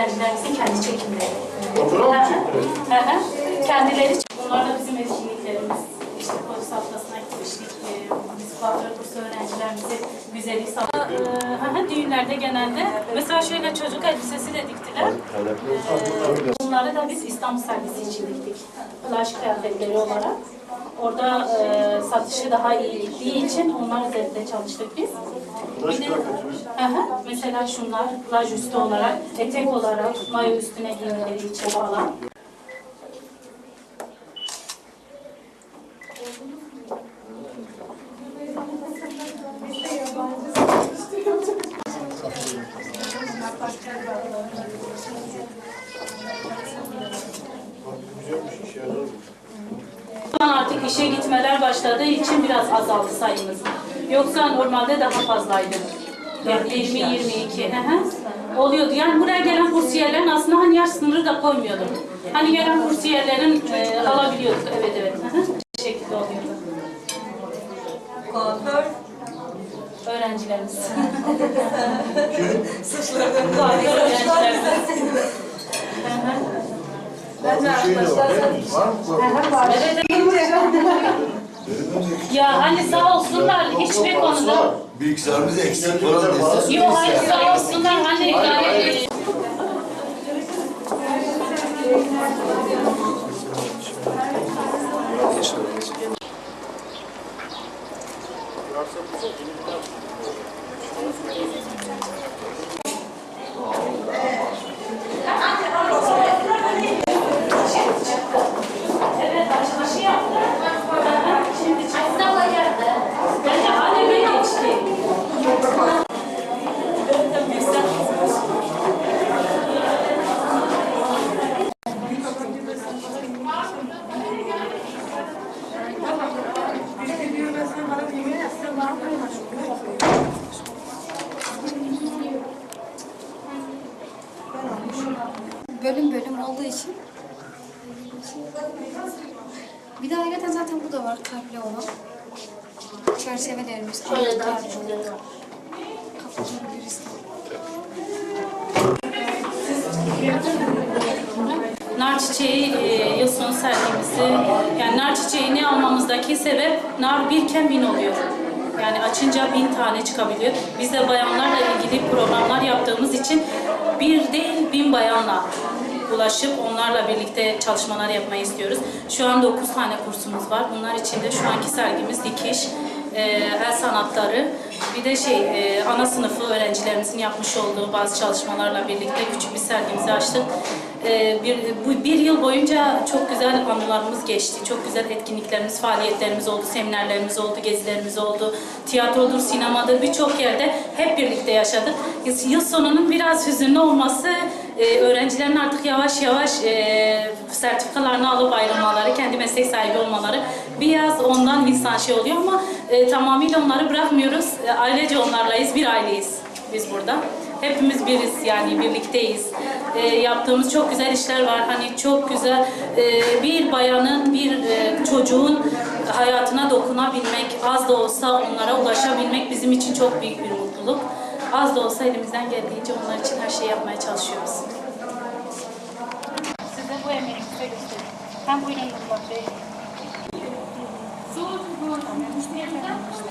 öğrencilerimizin kendi çekimleri. Fotoğraf mı. Kendileri Bunlar da bizim etkinliklerimiz. İşte polis haftasına gitmiştik. Kuaför kursu öğrencilerimize güzellik sağladık. Ee, Düğünlerde genelde. Mesela şöyle çocuk elbisesi de diktiler. Ee, Bunları da biz İstanbul sergisi için diktik. Plaj kıyafetleri olarak. Orada e, satışı daha iyi gittiği için onlar üzerinde çalıştık biz. Bir de- hı. Mesela şunlar plaj üstü olarak, etek olarak, mayo üstüne giymeleri için falan. Güzelmiş iş yarar. Şu an artık işe gitmeler başladığı için biraz azaldı sayımız. Yoksa normalde daha fazlaydı. Yani 20-22. hı hı. Oluyordu. Yani buraya gelen kursiyerlerin aslında hani yaş sınırı da koymuyordum. Hani gelen kursiyerlerin e, alabiliyorduk. Evet evet. hı şekilde oluyordu. Kuaför. Öğrencilerimiz. Saçlarını Kuaför öğrencilerimiz. Var. Arkadaşlar evet. Ya hani sağ olsunlar hiçbir konuda Bilgisayarımız eksik. Falan dese. Yok. hayır sağ olsunlar hani yani Evet için. Bir de ayrıca zaten bu da var kalpli olan. Çerçevelerimiz. Var. Kapıcı birisi. Nar çiçeği e, yıl sonu sergimizi, yani nar çiçeğini almamızdaki sebep nar birken bin oluyor. Yani açınca bin tane çıkabiliyor. Biz de bayanlarla ilgili programlar yaptığımız için bir değil bin bayanla ulaşıp onlarla birlikte çalışmalar yapmayı istiyoruz. Şu an 9 tane kursumuz var. Bunlar içinde şu anki sergimiz dikiş, e, el sanatları, bir de şey e, ana sınıfı öğrencilerimizin yapmış olduğu bazı çalışmalarla birlikte küçük bir sergimizi açtık. E, bir, bu bir yıl boyunca çok güzel anılarımız geçti. Çok güzel etkinliklerimiz, faaliyetlerimiz oldu, seminerlerimiz oldu, gezilerimiz oldu. Tiyatrodur, sinemadır birçok yerde hep birlikte yaşadık. Yıl sonunun biraz hüzünlü olması e, öğrencilerin artık yavaş yavaş e, sertifikalarını alıp ayrılmaları, kendi meslek sahibi olmaları biraz ondan insan şey oluyor ama e, tamamıyla onları bırakmıyoruz. E, ailece onlarlayız, bir aileyiz biz burada. Hepimiz biriz yani birlikteyiz. E, yaptığımız çok güzel işler var. Hani çok güzel e, bir bayanın, bir e, çocuğun hayatına dokunabilmek, az da olsa onlara ulaşabilmek bizim için çok büyük bir mutluluk. Az da olsa elimizden geldiğince onlar için her şeyi yapmaya çalışıyoruz. Size bu. Hem buyurun Nurullah Bey. Zor, zor.